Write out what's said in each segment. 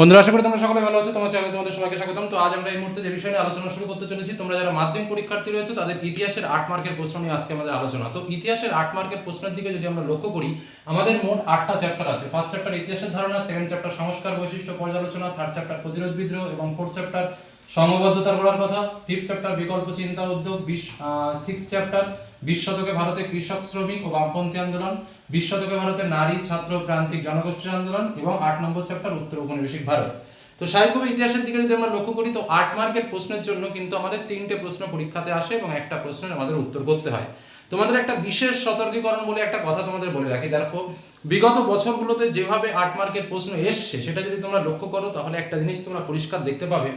বন্ধুরা, আশা করি তোমরা সকলে ভালো আছো। তোমার চ্যানেলে তোমাদের সবাইকে স্বাগতম। তো আজ আমরা এই মুহূর্তে যে বিষয় আলোচনা শুরু করতে চলেছি, তোমরা যারা মাধ্যমিক পরীক্ষার্থী রয়েছে, তাদের ইতিহাসের আট মার্কের প্রশ্ন নিয়ে আজকে আমাদের আলোচনা। তো ইতিহাসের আট মার্কের প্রশ্নের দিকে যদি আমরা লক্ষ্য করি, আমাদের মোট আটটা চ্যাপ্টার আছে। ফার্স্ট চ্যাপ্টার ইতিহাসের ধারণা সেকেন্ড চ্যাপ্টার সংস্কার বৈশিষ্ট্য পর্যালোচনা থার্ড চ্যাপ্টার প্রতিরোধ বিদ্রোহ এবং ফোর্থ চ্যাপ্টার সমবদ্ধতার গড়ার কথা ফিফথ চ্যাপ্টার বিকল্প চিন্তা উদ্যোগ, বিশ সিক্স চ্যাপ্টার বিশ শতকে ভারতে কৃষক শ্রমিক ও বামপন্থী আন্দোলন, বিশ শতকে ভারতে নারী, ছাত্র, প্রান্তিক জনগোষ্ঠীর আন্দোলন এবং আট নম্বর চ্যাপ্টার উত্তর ঔপনিবেশিক ভারত। তো সাহিত্যকবি ইতিহাসের দিকে যদি আমরা লক্ষ্য করি, তো আট মার্কের প্রশ্নের জন্য কিন্তু আমাদের তিনটে প্রশ্ন পরীক্ষাতে আসে এবং একটা প্রশ্নের আমাদের উত্তর করতে হয়। তোমাদের একটা বিশেষ সতর্কীকরণ বলে একটা কথা তোমাদের বলে রাখি। দেখো, বিগত বছরগুলোতে যেভাবে আট মার্কের প্রশ্ন এসছে, সেটা যদি তোমরা লক্ষ্য করো, তাহলে একটা জিনিস তোমরা পরিষ্কার দেখতে পাবে।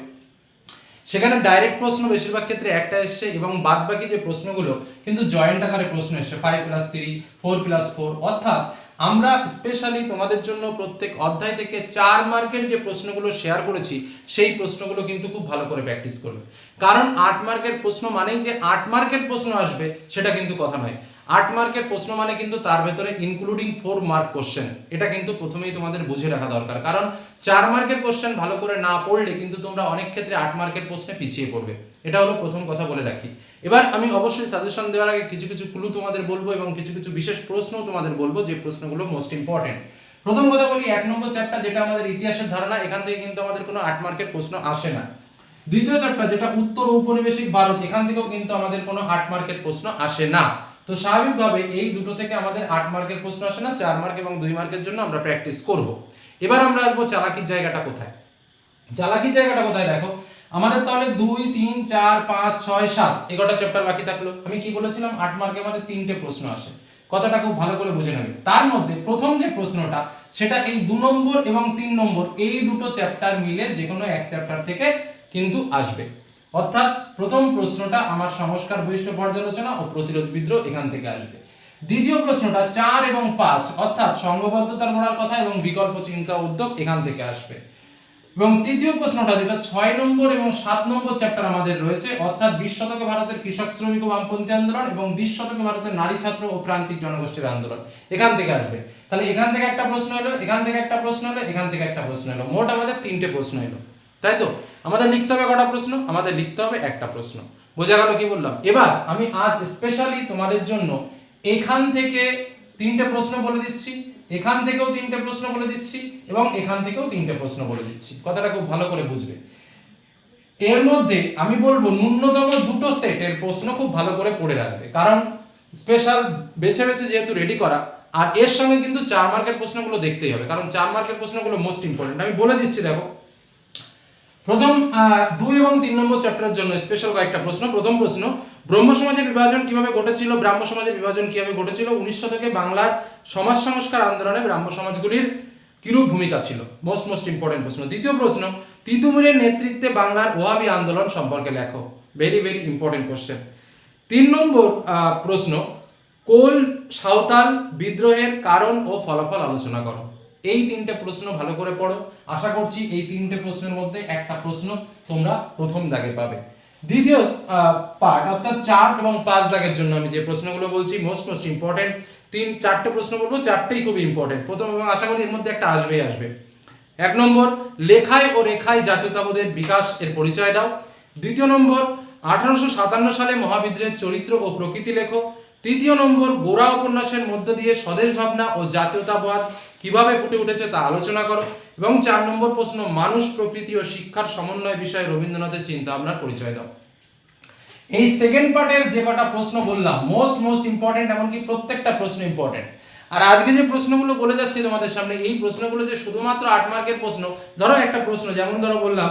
সেখানে ডাইরেক্ট প্রশ্ন বেশিরভাগ ক্ষেত্রে একটা এসছে এবং বাদ বাকি যে প্রশ্নগুলো, কিন্তু জয়েন্ট আকারে প্রশ্ন এসছে। Five plus three four plus four অর্থাৎ আমরা স্পেশালি তোমাদের জন্য প্রত্যেক অধ্যায় থেকে চার মার্কের যে প্রশ্নগুলো শেয়ার করেছি, সেই প্রশ্নগুলো কিন্তু খুব ভালো করে প্র্যাকটিস করবে। কারণ আট মার্কের প্রশ্ন মানেই যে আট মার্কের প্রশ্ন আসবে, সেটা কিন্তু কথা নয়। আট মার্কের প্রশ্ন মানে কিন্তু তার ভেতরে ইনক্লুডিং ফোর মার্ক কোশ্চেন এটা কিন্তু প্রথমেই তোমাদের বুঝে রাখা দরকার। কারণ চার মার্কের কোশ্চেন ভালো করে না পড়লে কিন্তু তোমরা অনেক ক্ষেত্রে আট মার্কের প্রশ্নে পিছিয়ে পড়বে। এটা হলো প্রথম কথা বলে রাখি। এবার আমি অবশ্যই সাজেশন দেওয়ার আগে কিছু কিছু ক্লু তোমাদের বলব এবং কিছু কিছু বিশেষ প্রশ্ন তোমাদের বলব যে প্রশ্নগুলো মোস্ট ইম্পর্টেন্ট প্রথম কথা বলি, এক নম্বর চ্যাপ্টার যেটা আমাদের ইতিহাসের ধারণা, এখান থেকে কিন্তু আমাদের কোনো আট মার্কের প্রশ্ন আসে না। দ্বিতীয় চ্যাপ্টার যেটা উত্তর ঔপনিবেশিক ভারত, এখান থেকেও কিন্তু আমাদের কোনো আট মার্কের প্রশ্ন আসে না। তো স্বাভাবিকভাবে এই দুটো থেকে আমাদের আট মার্কের প্রশ্ন আসে না, চার মার্ক এবং দুই মার্কের জন্য আমরা প্র্যাকটিস করব। এবার আমরা আসব চালাকির জায়গাটা কোথায়? চালাকির জায়গাটা কোথায় দেখো? আমাদের তাহলে দুই, তিন, চার, পাঁচ, ছয়, সাত এগারোটা চ্যাপ্টার বাকি থাকল। আমি কি বলেছিলাম? আট মার্কে আমাদের তিনটে প্রশ্ন আসে। কথাটা খুব ভালো করে বুঝে নেবে। তার মধ্যে প্রথম যে প্রশ্নটা, সেটা এই দু নম্বর এবং তিন নম্বর, এই দুটো চ্যাপ্টার মিলে যে কোনো এক চ্যাপ্টার থেকে কিন্তু আসবে। অর্থাৎ প্রথম প্রশ্নটা আমার সংস্কার বৈশিষ্ট্য পর্যালোচনা ও প্রতিরোধ বিদ্রোহ এখান থেকে আসবে। দ্বিতীয় প্রশ্নটা চার এবং পাঁচ, অর্থাৎ সংঘবদ্ধতার গোড়ার কথা এবং বিকল্প চিন্তা উদ্যোগ এখান থেকে আসবে। এবং তৃতীয় প্রশ্নটা যেটা ছয় নম্বর এবং সাত নম্বর চ্যাপ্টার আমাদের রয়েছে, অর্থাৎ বিশ শতকে ভারতের কৃষক শ্রমিক ও বামপন্থী আন্দোলন এবং বিশ শতকে ভারতের নারী ছাত্র ও প্রান্তিক জনগোষ্ঠীর আন্দোলন। এখান থেকে আসবে। তাহলে এখান থেকে একটা প্রশ্ন এলো, এখান থেকে একটা প্রশ্ন এলো, এখান থেকে একটা প্রশ্ন এলো। মোট আমাদের তিনটে প্রশ্ন এলো। তাই তো? আমাদের লিখতে হবে কটা প্রশ্ন? আমাদের লিখতে হবে একটা প্রশ্ন। বোঝা গেল কি বললাম? এবার আমি আজ স্পেশালি তোমাদের জন্য এখান থেকে তিনটে প্রশ্ন বলে দিচ্ছি, এখান থেকেও তিনটে প্রশ্ন বলে দিচ্ছি এবং এখান থেকেও তিনটে প্রশ্ন বলে দিচ্ছি। কথাটা খুব ভালো করে বুঝবে। এর মধ্যে আমি বলব ন্যূনতম দুটো সেটের প্রশ্ন খুব ভালো করে পড়ে রাখবে। কারণ স্পেশাল বেছে বেছে যেহেতু রেডি করা, আর এর সঙ্গে কিন্তু চার মার্কের প্রশ্নগুলো দেখতেই হবে। কারণ চার মার্কের প্রশ্নগুলো মোস্ট ইম্পর্টেন্ট আমি বলে দিচ্ছি, দেখো। প্রথম দুই এবং তিন নম্বর চ্যাপ্টারের জন্য স্পেশাল কয়েকটা প্রশ্ন। প্রথম প্রশ্ন, ব্রহ্ম সমাজের বিভাজন কীভাবে ঘটেছিল, ব্রাহ্ম সমাজের বিভাজন কীভাবে ঘটেছিল, উনিশ শতকে বাংলার সমাজ সংস্কার আন্দোলনে ব্রাহ্ম সমাজগুলির কিরূপ ভূমিকা ছিল? মোস্ট মোস্ট ইম্পর্টেন্ট প্রশ্ন। দ্বিতীয় প্রশ্ন, তিতুমিরের নেতৃত্বে বাংলার ওহাবি আন্দোলন সম্পর্কে লেখো। ভেরি ভেরি ইম্পর্টেন্ট কোশ্চেন তিন নম্বর প্রশ্ন, কোল সাঁওতাল বিদ্রোহের কারণ ও ফলাফল আলোচনা করো। এই তিনটে প্রশ্ন ভালো করে পড়ো। আশা করছি এই তিনটে প্রশ্নের মধ্যে একটা প্রশ্ন তোমরা প্রথম দাগে পাবে। দ্বিতীয় পার্ট অর্থাৎ চার এবং পাঁচ দাগের জন্য আমি যে প্রশ্নগুলো বলছি মোস্ট মোস্ট ইম্পর্টেন্ট তিন, চারটে প্রশ্ন বলব, চারটেই খুব ইম্পর্টেন্ট প্রথম এবং আশা করি এর মধ্যে একটা আসবেই আসবে। এক নম্বর, লেখায় ও রেখায় জাতীয়তাবোধের বিকাশ এর পরিচয় দাও। দ্বিতীয় নম্বর, আঠারোশো সাতান্ন সালে মহাবিদ্রোহের চরিত্র ও প্রকৃতি লেখো। তৃতীয় নম্বর গোড়া উপন্যাসের মধ্য দিয়ে স্বদেশ ভাবনা ও জাতীয়তাবাদ কীভাবে ফুটে উঠেছে তা আলোচনা করো। এবং চার নম্বর প্রশ্ন, মানুষ, প্রকৃতি ও শিক্ষার সমন্বয় বিষয়ে রবীন্দ্রনাথের চিন্তা ভাবনার পরিচয় দাও। এই সেকেন্ড পার্টের যে কটা প্রশ্ন বললাম মোস্ট মোস্ট ইম্পর্টেন্ট এমনকি প্রত্যেকটা প্রশ্ন ইম্পর্টেন্ট আর আজকে যে প্রশ্নগুলো বলে যাচ্ছি তোমাদের সামনে, এই প্রশ্নগুলো যে শুধুমাত্র আট মার্কের প্রশ্ন, ধরো একটা প্রশ্ন, যেমন ধরো বললাম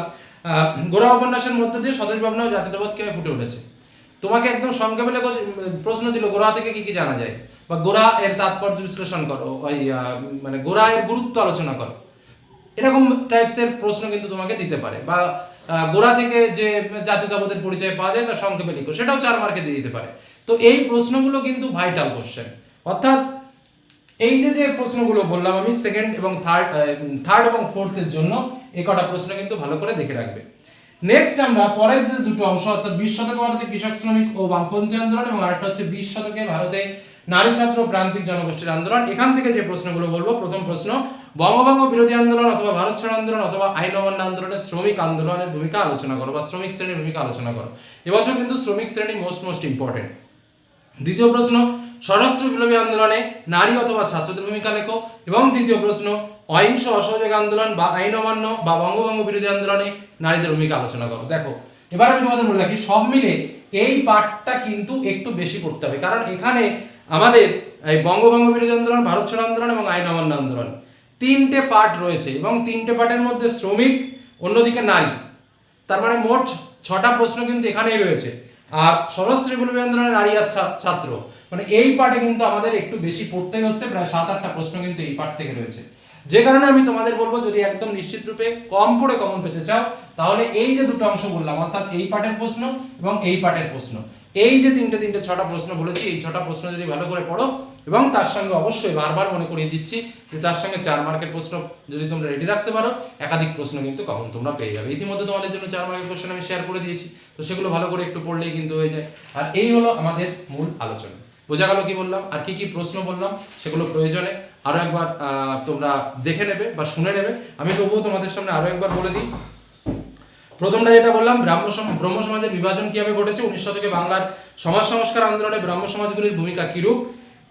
গোড়া উপন্যাসের মধ্যে দিয়ে স্বদেশ ভাবনা ও জাতীয়তাবাদ কীভাবে ফুটে উঠেছে? তোমাকে একদম সংক্ষেপে প্রশ্ন দিল, গোড়া থেকে কি কি জানা যায়? বা গোড়া এর তাৎপর্য বিশ্লেষণ করো, ওই মানে গোড়া এর গুরুত্ব আলোচনা করো। এরকম টাইপসের প্রশ্ন কিন্তু তোমাকে দিতে পারে। বা গোড়া থেকে যে জাতীয়তাবোধের পরিচয় পাওয়া যায় তার সংক্ষেপে লিখো, সেটাও চার মার্কে দিয়ে দিতে পারে। তো এই প্রশ্নগুলো কিন্তু ভাইটাল কোশ্চেন অর্থাৎ, এই যে যে প্রশ্নগুলো বললাম আমি সেকেন্ড এবং থার্ড থার্ড এবং ফোর্থের জন্য, এই কটা প্রশ্ন কিন্তু ভালো করে দেখে রাখবে। নেক্সট আমরা পরের যে দুটো অংশ, অর্থাৎ বিশ শতকে ভারতে কৃষক শ্রমিক ও বামপন্থী আন্দোলন এবং আরেকটা হচ্ছে বিশ শতকে ভারতে নারী ছাত্র প্রান্তিক জনগোষ্ঠীর আন্দোলন। এখান থেকে যে প্রশ্নগুলো বলব, প্রথম প্রশ্ন, বঙ্গভঙ্গ বিরোধী আন্দোলন অথবা ভারত ছাড় আন্দোলন অথবা আইন অমান্য আন্দোলনের শ্রমিক আন্দোলনের ভূমিকা আলোচনা করো বা শ্রমিক শ্রেণির ভূমিকা আলোচনা করো। এবছর কিন্তু শ্রমিক শ্রেণি মোস্ট মোস্ট ইম্পর্টেন্ট দ্বিতীয় প্রশ্ন সশস্ত্র বিপ্লবী আন্দোলনে নারী অথবা ছাত্রদের ভূমিকা লেখো। এবং তৃতীয় প্রশ্ন অহিংস অসহযোগ আন্দোলন বা আইন অমান্য বা বঙ্গভঙ্গ বিরোধী আন্দোলনে নারীদের ভূমিকা আলোচনা করো। দেখো, এবার আমি তোমাদের বলে রাখি, সব মিলে এই পার্টটা কিন্তু একটু বেশি পড়তে হবে। কারণ এখানে আমাদের এই বঙ্গভঙ্গ বিরোধী আন্দোলন, ভারত ছাড়ো আন্দোলন এবং আইন অমান্য আন্দোলন তিনটে পার্ট রয়েছে এবং তিনটে পার্টের মধ্যে শ্রমিক, অন্যদিকে নারী। তার মানে মোট ছটা প্রশ্ন কিন্তু এখানেই রয়েছে। আর সশস্ত্র বিপ্লবী আন্দোলনের নারী আর ছাত্র। মানে এই পার্টে কিন্তু আমাদের একটু বেশি পড়তেই হচ্ছে, প্রায় সাত আটটা প্রশ্ন কিন্তু এই পার্ট থেকে রয়েছে। যে কারণে আমি তোমাদের বলব, যদি একদম নিশ্চিত রূপে কম পড়ে কমন পেতে চাও, তাহলে এই যে দুটো অংশ বললাম, অর্থাৎ এই পার্টের প্রশ্ন এবং এই পার্টের প্রশ্ন। এই যে তিনটে তিনটে ছটা প্রশ্ন বলেছি, এই ছটা প্রশ্ন যদি ভালো করে পড়ো, এবং তার সঙ্গে অবশ্যই বারবার মনে করিয়ে দিচ্ছি যে তার সঙ্গে চার মার্কের প্রশ্ন যদি তোমরা রেডি রাখতে পারো, একাধিক প্রশ্ন কিন্তু কখন তোমরা পেয়ে যাবে। ইতিমধ্যে তোমাদের জন্য চার মার্কের কোশ্চেন আমি শেয়ার করে দিয়েছি, তো সেগুলো ভালো করে একটু পড়লেই কিন্তু হয়ে যায়। আর এই হলো আমাদের মূল আলোচনা। বোঝা গেল কি বললাম? আর কি কি প্রশ্ন বললাম সেগুলো প্রয়োজনে আরও একবার তোমরা দেখে নেবে বা শুনে নেবে। আমি তবুও তোমাদের সামনে আরও একবার বলে দিই। প্রথমটা যেটা বললাম, ব্রাহ্ম ব্রহ্ম সমাজের বিভাজন কীভাবে ঘটেছে? উনিশ শতকে বাংলার সমাজ সংস্কার আন্দোলনে ব্রাহ্ম সমাজগুলির ভূমিকা কিরূপ?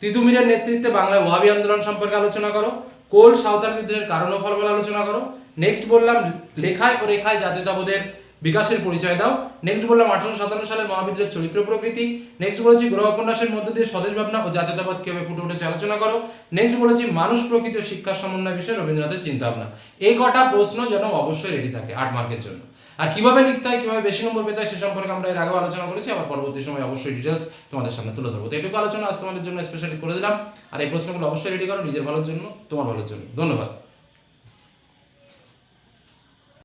তিতুমিরের নেতৃত্বে বাংলায় ওহাবি আন্দোলন সম্পর্কে আলোচনা করো। কোল সাঁওতাল বিদ্রোহের কারণ ও ফল বলে আলোচনা করো। নেক্সট বললাম, লেখায় ও রেখায় জাতীয়তাবোধের বিকাশের পরিচয় দাও। নেক্সট বললাম, আঠারোশো সাতান্ন সালের মহাবিদ্রোহের চরিত্র প্রকৃতি। নেক্সট বলেছি গ্রহ উপন্যাসের মধ্যে দিয়ে স্বদেশ ভাবনা ও জাতীয়তাবাদ কীভাবে ফুটে উঠেছে আলোচনা করো। নেক্সট বলেছি, মানুষ প্রকৃতি ও শিক্ষার সমন্বয় বিষয়ে রবীন্দ্রনাথের চিন্তা ভাবনা এই কটা প্রশ্ন যেন অবশ্যই রেডি থাকে আট মার্কের জন্য। আর কীভাবে লিখতে হয়, কীভাবে বেশি নম্বর পেতে হয়, সে সম্পর্কে আমরা এর আগেও আলোচনা করেছি। আবার পরবর্তী সময় অবশ্যই ডিটেলস তোমাদের সামনে তুলে ধরবো। তো এটুকু আলোচনা আজ তোমাদের জন্য স্পেশালি করে দিলাম। আর এই প্রশ্নগুলো অবশ্যই রেডি করো, নিজের ভালোর জন্য, তোমার ভালোর জন্য। ধন্যবাদ।